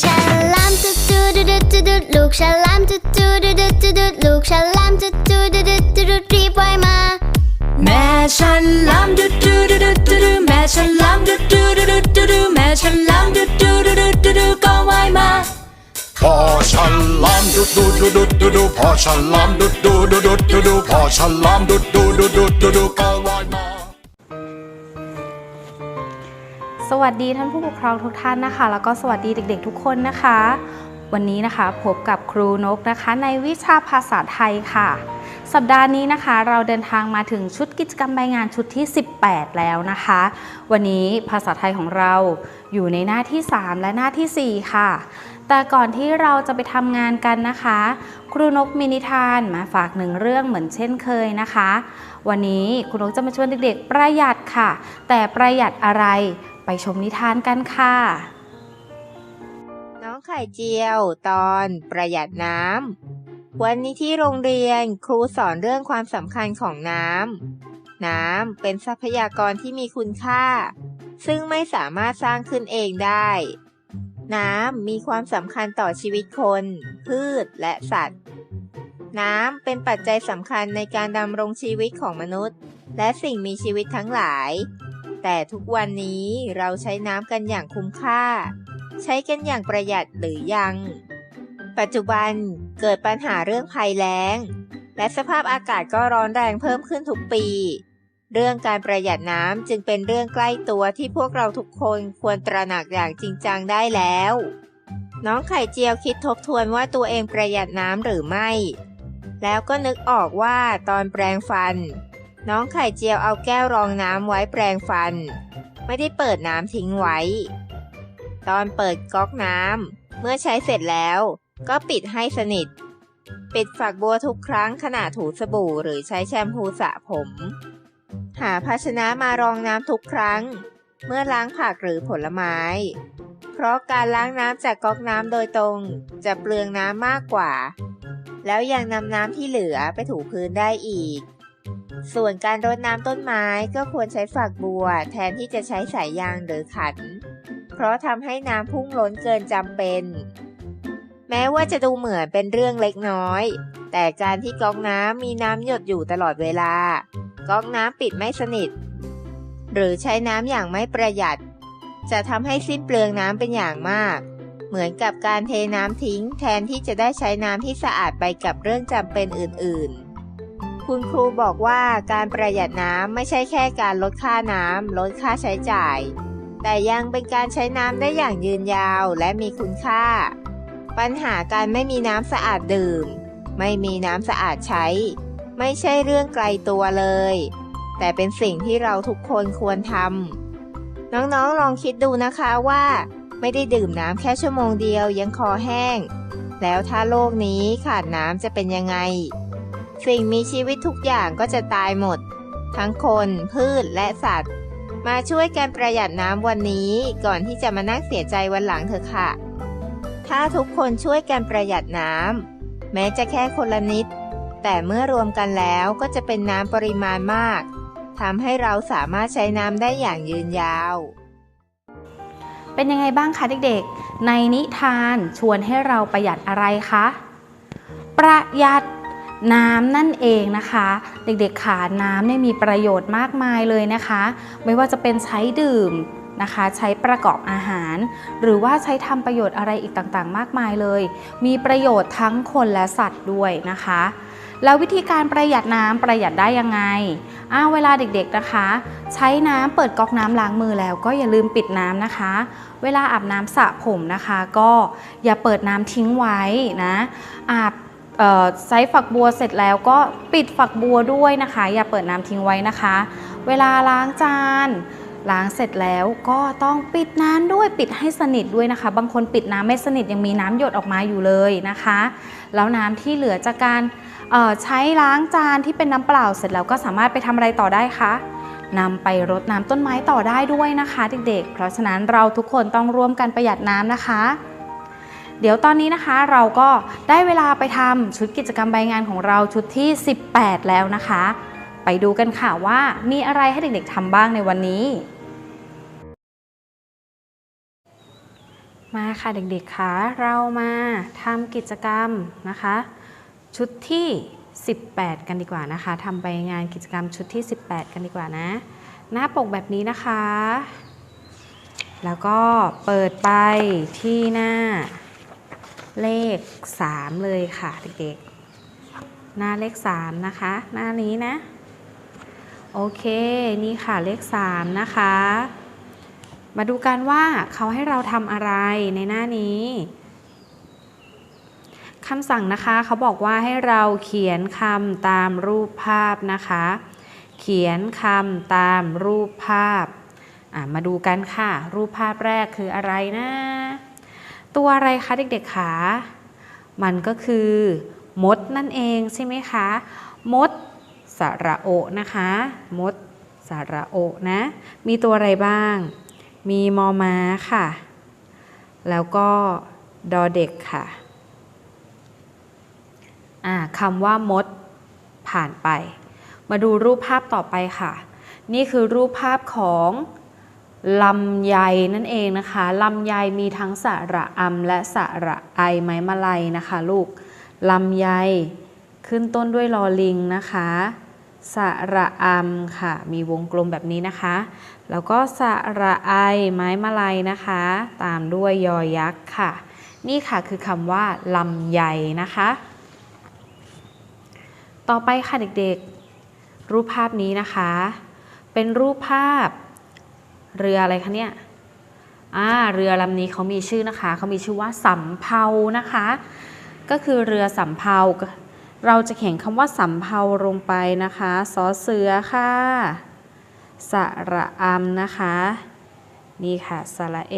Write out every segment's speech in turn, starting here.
ฉลามจุดจุดดุดดุดดุดลูกฉลามจุดจุดดุดดุดดุดลูกฉลามจุดจุดดุดดุดดุดรีบว่ายมา แม่ฉันลำดูดูดูดูดูดูแม่ฉันลำดูดูดูดูดูดูแม่ฉันลำดูดูดูดูดูดูก็ว่ายมาพอฉันลามดุดดูดูดูดูดูพอฉันลามดุดดูดูดูดูดูพอฉันลามดุดดูดูดูดูดูก็ว่ายมา สวัสดีท่านผู้ปกครองทุกท่านนะคะ แล้วก็สวัสดีเด็ก ๆ ทุกคนนะคะ วันนี้นะคะพบกับครูนกนะคะ ในวิชาภาษาไทยค่ะ สัปดาห์นี้นะคะ เราเดินทางมาถึงชุดกิจกรรมใบงานชุดที่ 18 แล้วนะคะ วันนี้ภาษาไทยของเราอยู่ในหน้าที่ 3 และหน้าทีสี่4 ค่ะ แต่ก่อนที่เราจะไปทำงานกันนะคะ ครูนกมีนิทานมาฝากหนึ่งเรื่องเหมือนเช่นเคยนะคะ วันนี้ครูนกจะมาชวนเด็กๆ ประหยัดค่ะ แต่ประหยัดอะไร ไปชมนิทานกันค่ะ น้องไข่เจียวตอนประหยัดน้ำ วันนี้ที่โรงเรียนครูสอนเรื่องความสำคัญของน้ำ น้ำเป็นทรัพยากรที่มีคุณค่า ซึ่งไม่สามารถสร้างขึ้นเองได้ น้ำมีความสำคัญต่อชีวิตคน พืชและสัตว์ น้ำเป็นปัจจัยสำคัญในการดำรงชีวิตของมนุษย์ และสิ่งมีชีวิตทั้งหลาย แต่ทุกวันนี้เราใช้น้ำกันอย่างคุ้มค่า ใช้กันอย่างประหยัดหรือยัง ปัจจุบันเกิดปัญหาเรื่องภัยแล้ง และสภาพอากาศก็ร้อนแรงเพิ่มขึ้นทุกปี เรื่องการประหยัดน้ำจึงเป็นเรื่องใกล้ตัวที่พวกเราทุกคนควรตระหนักอย่างจริงจังได้แล้ว น้องไข่เจียวคิดทบทวนว่าตัวเองประหยัดน้ำหรือไม่ แล้วก็นึกออกว่าตอนแปรงฟัน น้องไข่เจียวเอาแก้วรองน้ำไว้แปรงฟัน ไม่ได้เปิดน้ำทิ้งไว้ ตอนเปิดก๊อกน้ำเมื่อใช้เสร็จแล้ว ก็ปิดให้สนิท ปิดฝักบัวทุกครั้งขณะถูสบู่หรือใช้แชมพูสระผม หาภาชนะมารองน้ำทุกครั้ง เมื่อล้างผักหรือผลไม้ เพราะการล้างน้ำจากก๊อกน้ำโดยตรง จะเปลืองน้ำมากกว่า แล้วยังนำน้ำที่เหลือไปถูพื้นได้อีก ส่วนการรดน้ำต้นไม้ก็ควรใช้ฝักบัว แทนที่จะใช้สายยางหรือขัน เพราะทำให้น้ำพุ่งล้นเกินจำเป็น แม้ว่าจะดูเหมือนเป็นเรื่องเล็กน้อย แต่การที่ก๊อกน้ำมีน้ำหยดอยู่ตลอดเวลา ก๊อกน้ำปิดไม่สนิท หรือใช้น้ำอย่างไม่ประหยัด จะทำให้สิ้นเปลืองน้ำเป็นอย่างมาก เหมือนกับการเทน้ำทิ้ง แทนที่จะได้ใช้น้ำที่สะอาดไปกับเรื่องจำเป็นอื่นๆ คุณครูบอกว่าการประหยัดน้ำไม่ใช่แค่การลดค่าน้ำลดค่าใช้จ่าย แต่ยังเป็นการใช้น้ำได้อย่างยืนยาวและมีคุณค่า ปัญหาการไม่มีน้ำสะอาดดื่ม ไม่มีน้ำสะอาดใช้ ไม่ใช่เรื่องไกลตัวเลย แต่เป็นสิ่งที่เราทุกคนควรทำน้องๆลองคิดดูนะคะว่า ไม่ได้ดื่มน้ำแค่ชั่วโมงเดียวยังคอแห้ง แล้วถ้าโลกนี้ขาดน้ำจะเป็นยังไง สิ่งมีชีวิตทุกอย่างก็จะตายหมด ทั้งคนพืชและสัตว์ มาช่วยกันประหยัดน้ำวันนี้ก่อนที่จะมานั่งเสียใจวันหลังเถอะค่ะ ถ้าทุกคนช่วยกันประหยัดน้ำแม้จะแค่คนละนิด แต่เมื่อรวมกันแล้วก็จะเป็นน้ำปริมาณมากทำให้เราสามารถใช้น้ำได้อย่างยืนยาว เป็นยังไงบ้างคะเด็กๆ ในนิทานชวนให้เราประหยัดอะไรคะ ประหยัด น้ำนั่นเองนะคะ เด็กๆขาน้ำเนี่ยมีประโยชน์มากมายเลยนะคะ ไม่ว่าจะเป็นใช้ดื่มนะคะใช้ประกอบอาหาร หรือว่าใช้ทำประโยชน์อะไรอีกต่างๆ มากมายเลย มีประโยชน์ทั้งคนและสัตว์ด้วยนะคะ แล้ววิธีการประหยัดน้ำประหยัดได้ยังไงอ้าวเวลาเด็กๆนะคะ ใช้น้ำเปิดก๊อกน้ำล้างมือแล้วก็อย่าลืมปิดน้ำนะคะ เวลาอาบน้ำสระผมนะคะ ก็อย่าเปิดน้ำทิ้งไว้นะอาบ เอ่อใช้ฝักบัวเสร็จแล้วก็ปิดฝักบัวด้วยนะคะ อย่าเปิดน้ำทิ้งไว้นะคะ เวลาล้างจานล้างเสร็จแล้วก็ต้องปิดน้ำด้วยปิดให้สนิทด้วยนะคะ บางคนปิดน้ำไม่สนิทยังมีน้ำหยดออกมาอยู่เลยนะคะ แล้วน้ำที่เหลือจากการใช้ล้างจานที่เป็นน้ำเปล่าเสร็จแล้วก็สามารถไปทำอะไรต่อได้คะนำไปรดน้ำต้นไม้ต่อได้ด้วยนะคะ เด็กๆ เพราะฉะนั้นเราทุกคนต้องร่วมกันประหยัดน้ำนะคะ เดี๋ยวตอนนี้นะคะเราก็ได้เวลาไปทำชุดกิจกรรมใบงานของเราชุดที่ 18 แล้วนะคะ ไปดูกันค่ะว่ามีอะไรให้เด็กๆทำบ้างในวันนี้ มาค่ะเด็กๆคะเรามาทำกิจกรรมนะคะ ชุดที่ 18 กันดีกว่านะคะทำไปงานกิจกรรมชุดที่ 18 กันดีกว่านะ หน้าปกแบบนี้นะคะแล้วก็เปิดไปที่หน้า เลข 3 เลยค่ะเด็กๆ หน้าเลข 3 นะคะ หน้านี้นะ โอเค นี่ค่ะเลข 3 นะคะ มาดูกันว่าเขาให้เราทำอะไรในหน้านี้คำสั่งนะคะเขาบอกว่าให้เราเขียนคำตามรูปภาพนะคะ เขียนคำตามรูปภาพ มาดูกันค่ะ รูปภาพแรกคืออะไรนะ ตัวอะไรคะเด็กๆคะมันก็คือมดนั่นเองใช่ไหมคะมดสระโอนะคะมดสระโอนะมีตัวอะไรบ้าง มีมอม้าค่ะ แล้วก็ดอเด็กค่ะคำว่ามดผ่านไป มาดูรูปภาพต่อไปค่ะ นี่คือรูปภาพของ ลำไยนั่นเองนะคะลำไยมีทั้งสระอำและสระไอไม้มาลัยนะคะลูกลำไยขึ้นต้นด้วยลอลิงนะคะสระอำค่ะ มีวงกลมแบบนี้นะคะ แล้วก็สระไอไม้มาลัยนะคะ ตามด้วยยอยักษ์ค่ะ นี่ค่ะคือคำว่าลำไยนะคะ ต่อไปค่ะเด็กๆ รูปภาพนี้นะคะ เป็นรูปภาพ เรืออะไรคะเนี่ยอ่าเรือลำนี้เขามีชื่อนะคะเขามีชื่อว่าสำเภานะคะ ก็คือเรือสำเภาเราจะเขียนคำว่าสำเภาลงไปนะคะสอเสือค่ะสระอำนะคะ นี่ค่ะสระเอ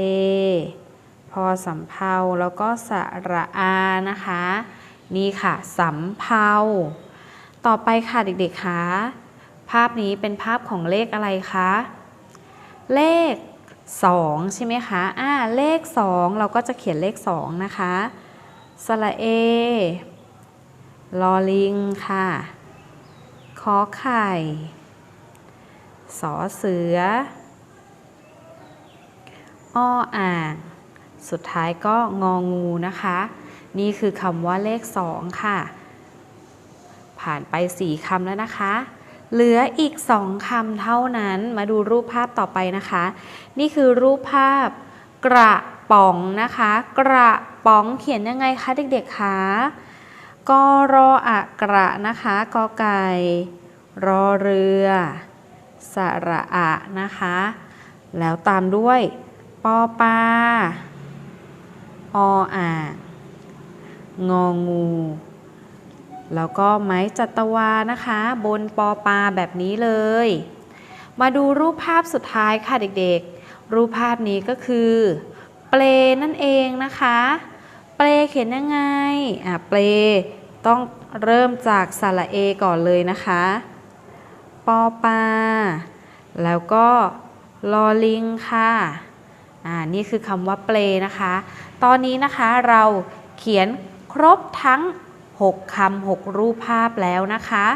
พอสำเภาแล้วก็สระอานะคะ นี่ค่ะสำเภาต่อไปค่ะเด็กๆคะภาพนี้เป็นภาพของเลขอะไรคะ เลข 2 ใช่ไหมคะอ่าเลข 2 เราก็จะเขียนเลข 2 นะคะสระเอลอลิงค่ะขอไข่สอเสือ อ้ออ่าง สุดท้ายก็งองูนะคะ นี่คือคำว่าเลข 2 ค่ะ ผ่านไป 4คำแล้วนะคะ เหลืออีก2คำเท่านั้นมาดูรูปภาพต่อไปนะคะ นี่คือรูปภาพกระป๋องนะคะ กระป๋องเขียนยังไงคะเด็กๆคะกรออะกระนะคะกอไก่รอเรือสระอะนะคะ แล้วตามด้วยปอปลาออ่างงองู แล้วก็ไม้จัตวานะคะ บนปอปาแบบนี้เลย มาดูรูปภาพสุดท้ายค่ะเด็กๆ รูปภาพนี้ก็คือ เปลนั่นเองนะคะ เปลเขียนยังไงอะเปลต้องเริ่มจากสระเอก่อนเลยนะคะ ปอปา แล้วก็ลอลิงค่ะอ่านี่คือคำว่าเปลนะคะ ตอนนี้นะคะเราเขียนครบทั้ง 6คำ6 รูปภาพแล้วนะคะ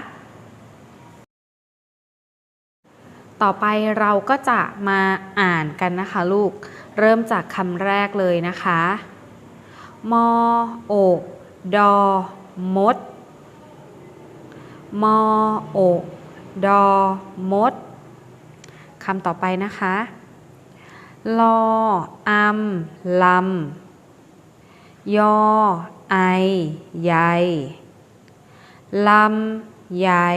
ต่อไปเราก็จะมาอ่านกันนะคะลูก เริ่มจากคำแรกเลยนะคะ มอโอกดอมด มอโอกดอมดคำต่อไปนะคะ ลออัมลำยอ ไอใหญ่ลำใหญ่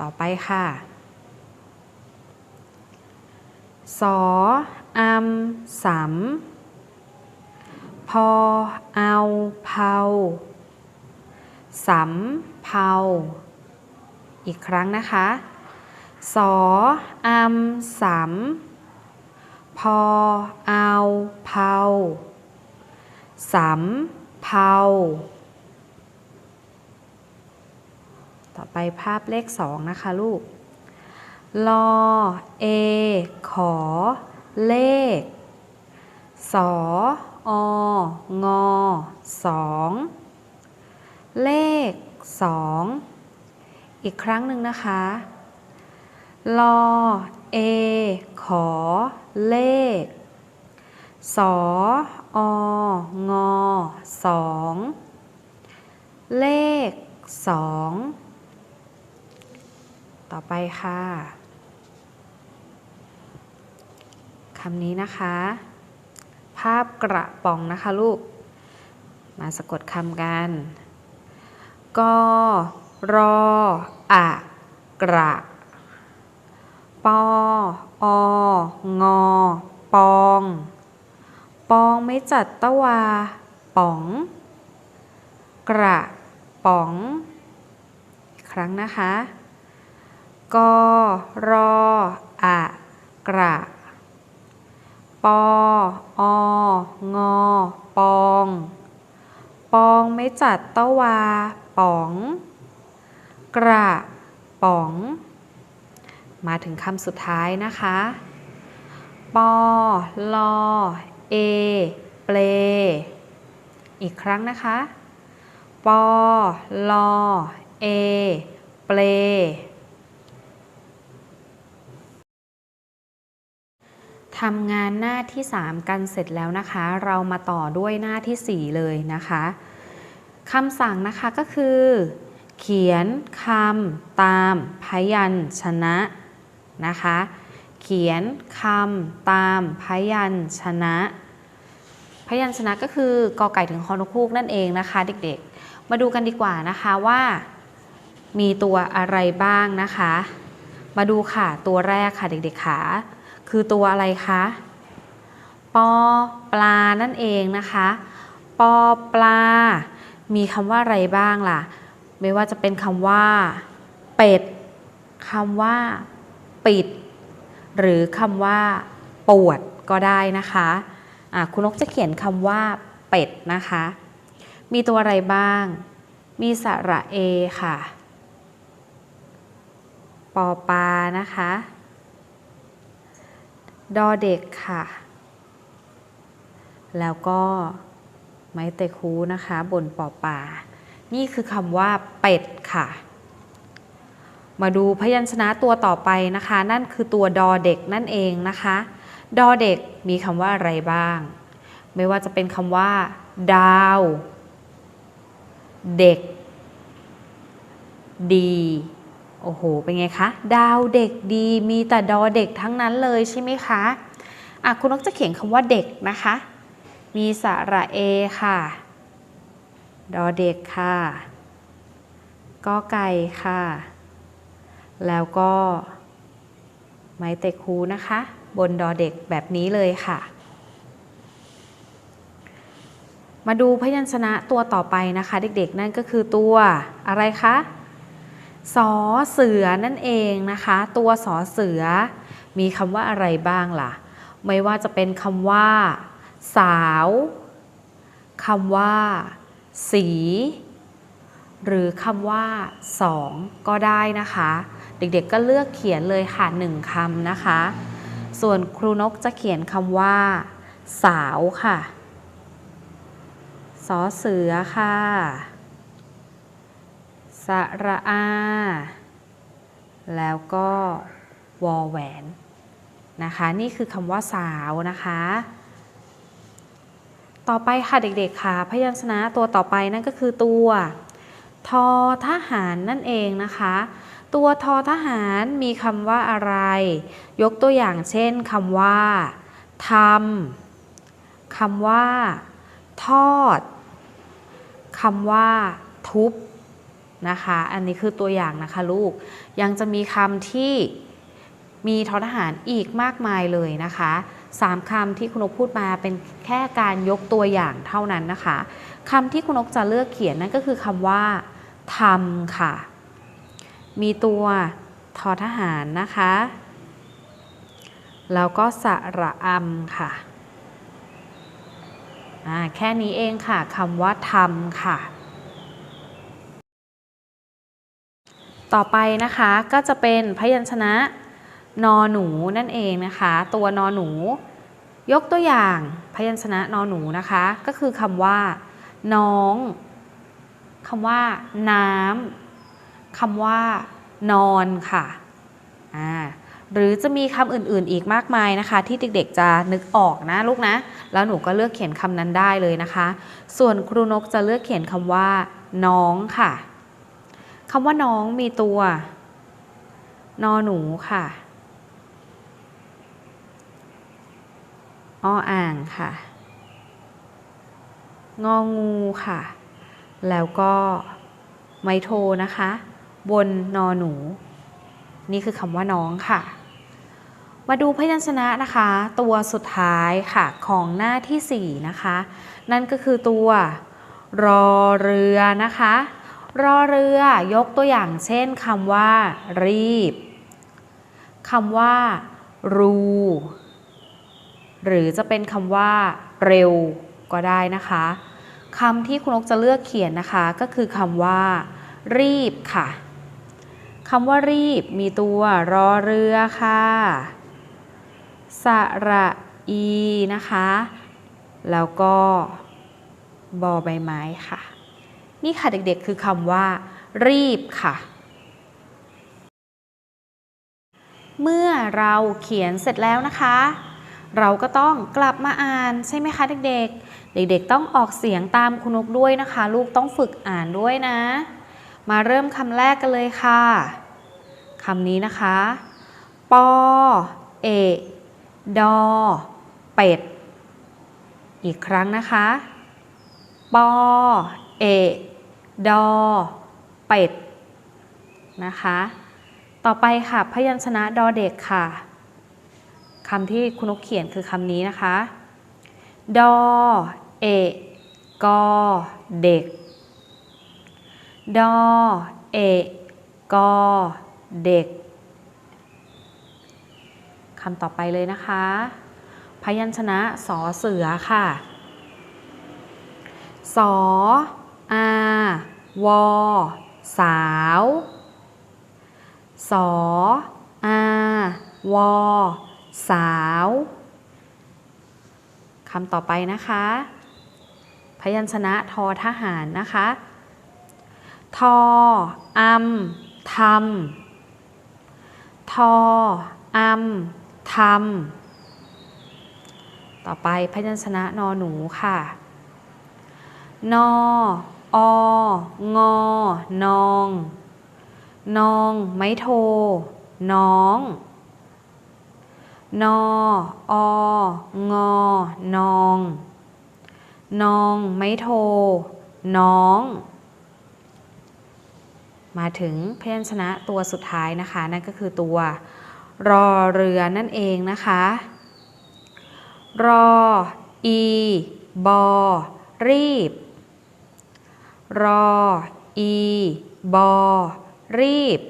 ต่อไปค่ะสออัมสำพอเอาเผาสำเภาอีกครั้งนะคะสออัมสำพอเอาเผา สำเภา ต่อไปภาพเลขสองนะคะลูก ลอ เอ ขอ เลข สอ องอสองเลขสองอีกครั้งหนึ่งนะคะ ลอ เอ ขอ เลข สอองอสองเลขสองต่อไปค่ะคำนี้นะคะ ภาพกระป๋องนะคะลูก มาสะกดคำกันกรออะกระปอองอปอง ปองไม่จัดตะวา ป๋อง กระป๋องอีกครั้งนะคะ กรออะกระปอองอปอง ปองไม่จัดตะวา ป๋อง กระป๋อง มาถึงคำสุดท้ายนะคะ ปอลอ เอเปลอีกครั้งนะคะ ปอลอเอเปลทำงานหน้าที่ 3 กันเสร็จแล้วนะคะ เรามาต่อด้วยหน้าที่ 4 เลยนะคะคำสั่งนะคะก็คือ เขียนคำตามพยัญชนะนะคะ เขียนคำตามพยัญชนะ พยัญชนะก็คือกอไก่ถึงคอนคูกนั่นเองนะคะ เด็กๆ มาดูกันดีกว่านะคะว่า มีตัวอะไรบ้างนะคะ มาดูค่ะตัวแรกค่ะเด็กๆขาคือตัวอะไรคะปอปลานั่นเองนะคะปอปลา มีคำว่าอะไรบ้างล่ะ ไม่ว่าจะเป็นคำว่า เป็ดคำว่า ปิด หรือคำว่าปวดก็ได้นะคะะคุณนกจะเขียนคำว่าเป็ดนะคะ มีตัวอะไรบ้าง มีสระเอค่ะ ปอปานะคะ ดอเด็กค่ะ แล้วก็ไม้เตะคูนะคะ บนปอปา นี่คือคำว่าเป็ดค่ะ มาดูพยัญชนะตัวต่อไปนะคะ นั่นคือตัวดอเด็กนั่นเองนะคะ ดอเด็กมีคำว่าอะไรบ้าง ไม่ว่าจะเป็นคำว่า ดาว เด็ก ดีโอ้โห เป็นไงคะ ดาวเด็กดี มีแต่ดอเด็กทั้งนั้นเลยใช่ไหมคะอะคุณนกจะเขียนคำว่าเด็กนะคะ มีสระเอค่ะ ดอเด็กค่ะ กอไก่ค่ะ แล้วก็ไม้เตะคูนะคะ บนดอเด็กแบบนี้เลยค่ะ มาดูพยัญชนะตัวต่อไปนะคะ เด็กๆ นั่นก็คือตัวอะไรคะสอเสือนั่นเองนะคะ ตัวสอเสือ มีคำว่าอะไรบ้างล่ะ ไม่ว่าจะเป็นคำว่า สาวคำว่า สี หรือคำว่าสองก็ได้นะคะ เด็กๆก็เลือกเขียนเลยค่ะหนึ่งคำนะคะ ส่วนครูนกจะเขียนคำว่า สาวค่ะสอเสือค่ะสระอา แล้วก็วอแหวนนะคะ นี่คือคำว่าสาวนะคะ ต่อไปค่ะเด็กๆค่ะ พยัญชนะตัวต่อไปนั่นก็คือตัว ทอทหารนั่นเองนะคะ ตัวทอทหารมีคำว่าอะไร ยกตัวอย่างเช่นคำว่าทำคำว่า ทอดคำว่า ทุบนะคะ อันนี้คือตัวอย่างนะคะลูก ยังจะมีคำที่มีทอทหารอีกมากมายเลยนะคะสามคำที่คุณนกพูดมาเป็นแค่การยกตัวอย่างเท่านั้นนะคะคำที่คุณนกจะเลือกเขียนนั่นก็คือคำว่าทำค่ะ มีตัวทอทหารนะคะ แล้วก็สระอำค่ะ แค่นี้เองค่ะคำว่าทำค่ะ ต่อไปนะคะก็จะเป็นพยัญชนะนอหนูนั่นเองนะคะ ตัวนอหนู ยกตัวอย่างพยัญชนะนอหนูนะคะ ก็คือคำว่า น้องคำว่า น้ำ คำว่านอนค่ะหรือจะมีคำอื่นๆอีกมากมายนะคะ ที่เด็กๆจะนึกออกนะลูกนะ แล้วหนูก็เลือกเขียนคำนั้นได้เลยนะคะ ส่วนครูนกจะเลือกเขียนคำว่า น้องค่ะคำว่าน้องมีตัวนอหนูค่ะออ่างค่ะ งองูค่ะ แล้วก็ไมโทนะคะ บนนอหนู นี่คือคำว่าน้องค่ะ มาดูพยัญชนะนะคะ ตัวสุดท้ายค่ะของหน้าที่ 4 นะคะ นั่นก็คือตัวรอเรือนะคะ รอเรือยกตัวอย่างเช่นคำว่า รีบคำว่า รู หรือจะเป็นคำว่า เร็ว ก็ได้นะคะคำที่คุณนกจะเลือกเขียนนะคะ ก็คือคำว่า รีบค่ะ คำว่ารีบมีตัวรอเรือค่ะสระอีนะคะ แล้วก็บอใบไม้ค่ะ นี่ค่ะเด็กๆคือคำว่า รีบค่ะ เมื่อเราเขียนเสร็จแล้วนะคะ เราก็ต้องกลับมาอ่านใช่ไหมคะเด็กๆ เด็กๆ ต้องออกเสียงตามคุณนกด้วยนะคะ ลูกต้องฝึกอ่านด้วยนะ มาเริ่มคำแรกกันเลยค่ะ คำนี้นะคะ ปอ เอ ดอ เป็ด อีกครั้งนะคะ ปอ เอ ดอ เป็ด นะคะ ต่อไปค่ะ พยัญชนะดอเด็กค่ะคำที่คุณนกเขียนคือคำนี้นะคะ ดอ เอกกอ เด็ก ดอ เอกกอ เด็กคำต่อไปเลยนะคะ พยัญชนะสอเสือค่ะสออาวอสาวสออาวอสาวคำต่อไปนะคะ พยัญชนะทอทหารนะคะ ทออัมทำ ทออัมทำต่อไปพยัญชนะนอหนูค่ะ นอองอนอง นองไม้โท น้องนอองอนอง นองไม้โท น้อง มาถึงพยัญชนะตัวสุดท้ายนะคะ นั่นก็คือตัวรอเรือนั่นเองนะคะ รออีบอรีบ รออีบอรีบ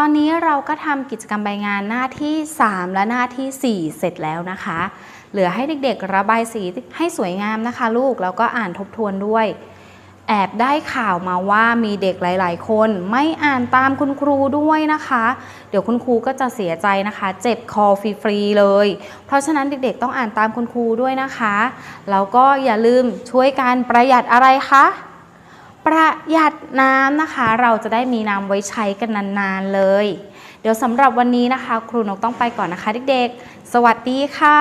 ตอนนี้เราก็ทำกิจกรรมใบงานหน้าที่ 3 และหน้าที่ 4 เสร็จแล้วนะคะ เหลือให้เด็กๆ ระบายสีให้สวยงามนะคะ ลูก แล้วก็อ่านทบทวนด้วย แอบได้ข่าวมาว่ามีเด็กหลาย ๆ คน ไม่อ่านตามคุณครูด้วยนะคะ เดี๋ยวคุณครูก็จะเสียใจนะคะ เจ็บคอฟรีๆเลย เพราะฉะนั้นเด็กๆ ต้องอ่านตามคุณครูด้วยนะคะ แล้วก็อย่าลืมช่วยกันประหยัดอะไรคะ ประหยัดน้ำนะคะ เราจะได้มีน้ำไว้ใช้กันนานๆเลย เดี๋ยวสำหรับวันนี้นะคะ ครูนกต้องไปก่อนนะคะเด็กๆ สวัสดีค่ะ